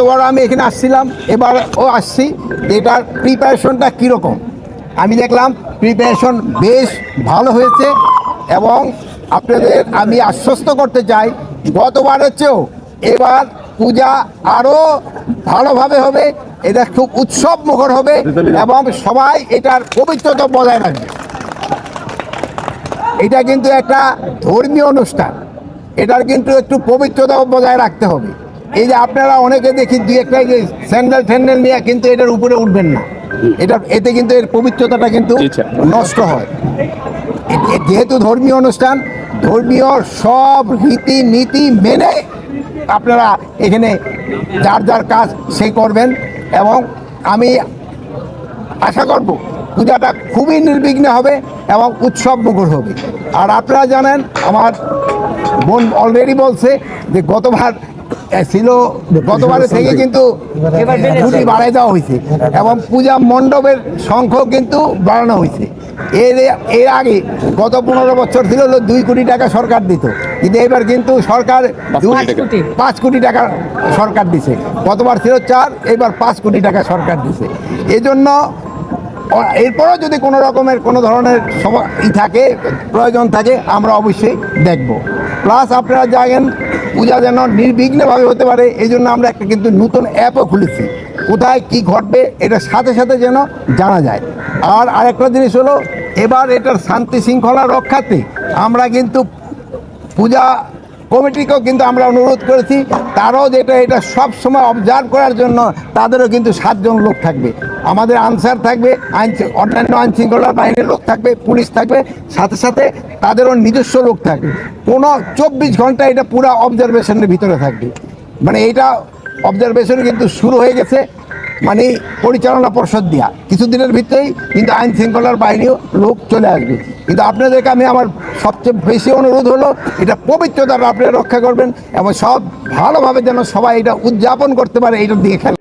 গতবার আমি এখানে আসছিলাম? এবারও আসছি, এটার প্রিপারেশনটা কীরকম? আমি দেখলাম প্রিপারেশন বেশ ভালো হয়েছে এবং আপনাদের আমি আশ্বস্ত করতে চাই, গতবারের চেয়েও এবার পূজা আরও ভালোভাবে হবে, এটা খুব উৎসব মুখর হবে এবং সবাই এটার পবিত্রতা বজায় রাখবে। এটা কিন্তু একটা ধর্মীয় অনুষ্ঠান, এটার কিন্তু একটু পবিত্রতা বজায় রাখতে হবে। এই যে আপনারা অনেকে দেখি দুই একটা যে স্যান্ডেল ফ্যান্ডেল নিয়ে কিন্তু এটার উপরে উঠবেন না। এটা এতে কিন্তু এর পবিত্রতাটা কিন্তু। নষ্ট হয়। যেহেতু ধর্মীয় অনুষ্ঠান ধর্মীয় সব রীতি নীতি মেনে আপনারা এখানে যার যার কাজ সেই করবেন এবং আমি আশা করব পূজাটা খুবই নির্বিঘ্নে হবে এবং উৎসব মুখর হবে। আর আপনারা জানেন আমার বোন অলরেডি বলছে যে গতবার ছিল গতবারের থেকে কিন্তু ছুটি বাড়াই দেওয়া হয়েছে। এবং পূজা মণ্ডপের সংখ্যাও কিন্তু বাড়ানো হয়েছে। এর এর আগে গত পনেরো বছর ছিল হলো দুই কোটি টাকা সরকার দিত। কিন্তু এবার কিন্তু সরকার পাঁচ কোটি টাকা। পাঁচ কোটি টাকা সরকার দিছে। গতবার ছিল চার এবার পাঁচ কোটি টাকা সরকার দিছে। এজন্য এরপরও যদি কোনো রকমের কোনো ধরনের সম- ই থাকে প্রয়োজন থাকে আমরা অবশ্যই দেখব। প্লাস আপনারা জানেন, পূজা যেন নির্বিঘ্নভাবে হতে পারে এই জন্য আমরা একটা কিন্তু নতুন অ্যাপও খুলেছি। কোথায় কি ঘটবে, এটা সাথে সাথে যেন জানা যায়। আর আরেকটা জিনিস হলো, এবার এটার শান্তি শৃঙ্খলা রক্ষাতে আমরা কিন্তু পূজা কমিটিকেও কিন্তু আমরা অনুরোধ করেছি। তারাও যেটা এটা সব সময় অবজার্ভ করার জন্য তাদেরও কিন্তু সাতজন লোক থাকবে। আমাদের আনসার থাকবে, আইন অন্যান্য আইন শৃঙ্খলা বাহিনীর লোক থাকবে, পুলিশ থাকবে, সাথে সাথে তাদেরও নিজস্ব লোক থাকবে। কোনো চব্বিশ ঘণ্টা এটা পুরো অবজারভেশনের ভিতরে থাকবে। মানে এইটা অবজারভেশন কিন্তু শুরু হয়ে গেছে। মানে পরিচালনা পর্ষদ দেওয়া কিছুদিনের ভিতরেই কিন্তু আইন শৃঙ্খলার বাইরেও লোক চলে আসবে। কিন্তু আপনাদেরকে আমি আমার সবচেয়ে বেশি অনুরোধ হলো, এটা পবিত্রতাটা আপনারা রক্ষা করবেন এবং সব ভালোভাবে যেন সবাই এটা উদযাপন করতে পারে, এইটার দিকে খেয়াল